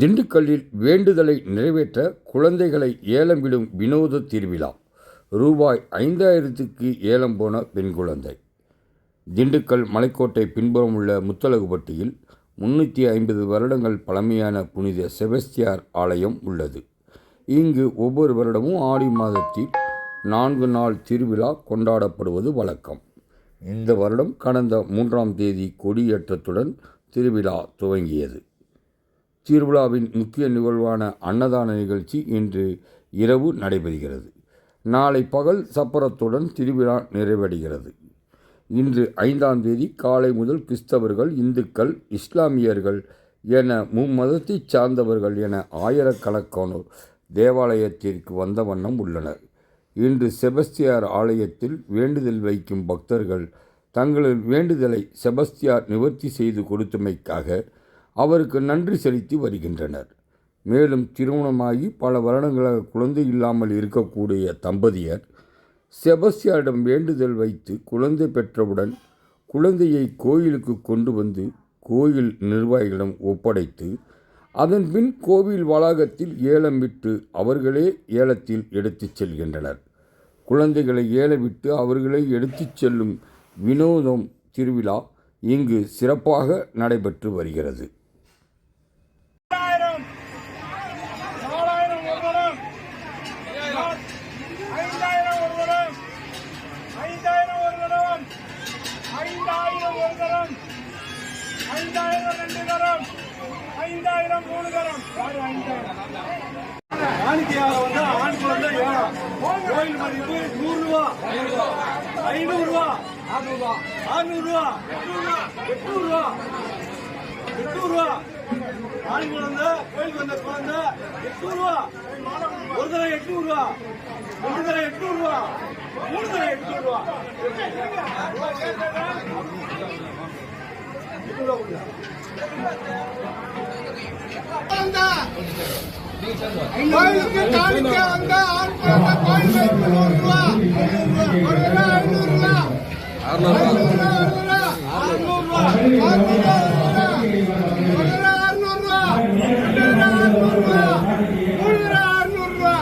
திண்டுக்கல்லில் வேண்டுதலை நிறைவேற்ற குழந்தைகளை ஏலம் விடும் வினோத திருவிழா. ரூபாய் ஐந்தாயிரத்துக்கு ஏலம் போன பெண் குழந்தை. திண்டுக்கல் மலைக்கோட்டை பின்புறம் உள்ள முத்தலகுபட்டியில் முன்னூற்றி ஐம்பது வருடங்கள் பழமையான புனித செபஸ்தியார் ஆலயம் உள்ளது. இங்கு ஒவ்வொரு வருடமும் ஆடி மாதத்தில் நான்கு நாள் திருவிழா கொண்டாடப்படுவது வழக்கம். இந்த வருடம் கடந்த மூன்றாம் தேதி கொடியேற்றத்துடன் திருவிழா துவங்கியது. திருவிழாவின் முக்கிய நிகழ்வான அன்னதான நிகழ்ச்சி இன்று இரவு நடைபெறுகிறது. நாளை பகல் சப்பரத்துடன் திருவிழா நிறைவடைகிறது. இன்று ஐந்தாம் தேதி காலை முதல் கிறிஸ்தவர்கள் இந்துக்கள் இஸ்லாமியர்கள் என மும்மதத்தைச் சார்ந்தவர்கள் என ஆயிரக்கணக்கானோர் தேவாலயத்திற்கு வந்த வண்ணம் உள்ளனர். இன்று செபஸ்தியார் ஆலயத்தில் வேண்டுதல் வைக்கும் பக்தர்கள் தங்களது வேண்டுதலை செபஸ்தியார் நிவர்த்தி செய்து கொடுத்தமைக்காக அவருக்கு நன்றி செலுத்தி வருகின்றனர். மேலும் திருமணமாகி பல வருடங்களாக குழந்தை இல்லாமல் இருக்கக்கூடிய தம்பதியர் செபஸ்தியாரிடம் வேண்டுதல் வைத்து குழந்தை பெற்றவுடன் குழந்தையை கோயிலுக்கு கொண்டு வந்து கோயில் நிர்வாகிகளிடம் ஒப்படைத்து அதன்பின் கோவில் வளாகத்தில் ஏலம் விட்டு அவர்களே ஏலத்தில் எடுத்துச் செல்கின்றனர். குழந்தைகளை ஏலவிட்டு அவர்களை எடுத்துச் செல்லும் வினோதம் திருவிழா இங்கு சிறப்பாக நடைபெற்று வருகிறது. ஐந்தாயிரம் ரெண்டு தரம். ஐந்தாயிரம் மூணு தரம். யாரு வந்து ஆண் குழந்தை ஏழாம். கோயில் மதிப்பு நூறு ரூபா ஐநூறு ரூபா அறுநூறு ரூபா எட்நூறு ரூபா எட்நூறு ரூபா ஆண் குழந்தை கோயிலுக்கு வந்த குழந்தை எட்நூறு ரூபா ஒரு தடவை எட்நூறு ரூபா ரெண்டு தடவை எட்நூறு ரூபா மூணு தடவை எட்நூறு ரூபா கோயிலுக்கு காணிக்க வந்த ஆண் குழந்தை கோயில் வைப்பு நூறு ரூபா ஒரு ஐநூறு ரூபா ரூபா அறுநூறு ரூபா ஒரு அறுநூறு ரூபா அறுநூறு ரூபா மூணு ரூபா அறுநூறு ரூபா அறுநூறு ரூபா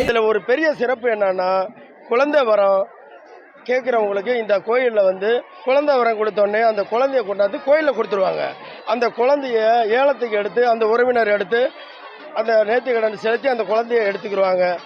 இதில் ஒரு பெரிய சிறப்பு என்னன்னா குழந்தை வரம் கேட்குறவங்களுக்கு இந்த கோயிலில் வந்து குழந்தை வரம் கொடுத்தோடனே அந்த குழந்தைய கொண்டாந்து கோயிலில் கொடுத்துருவாங்க. அந்த குழந்தைய ஏலத்துக்கு எடுத்து அந்த உறவினர் எடுத்து அந்த நேர்த்திக்கடன் செலுத்தி அந்த குழந்தைய எடுத்துக்கிடுவாங்க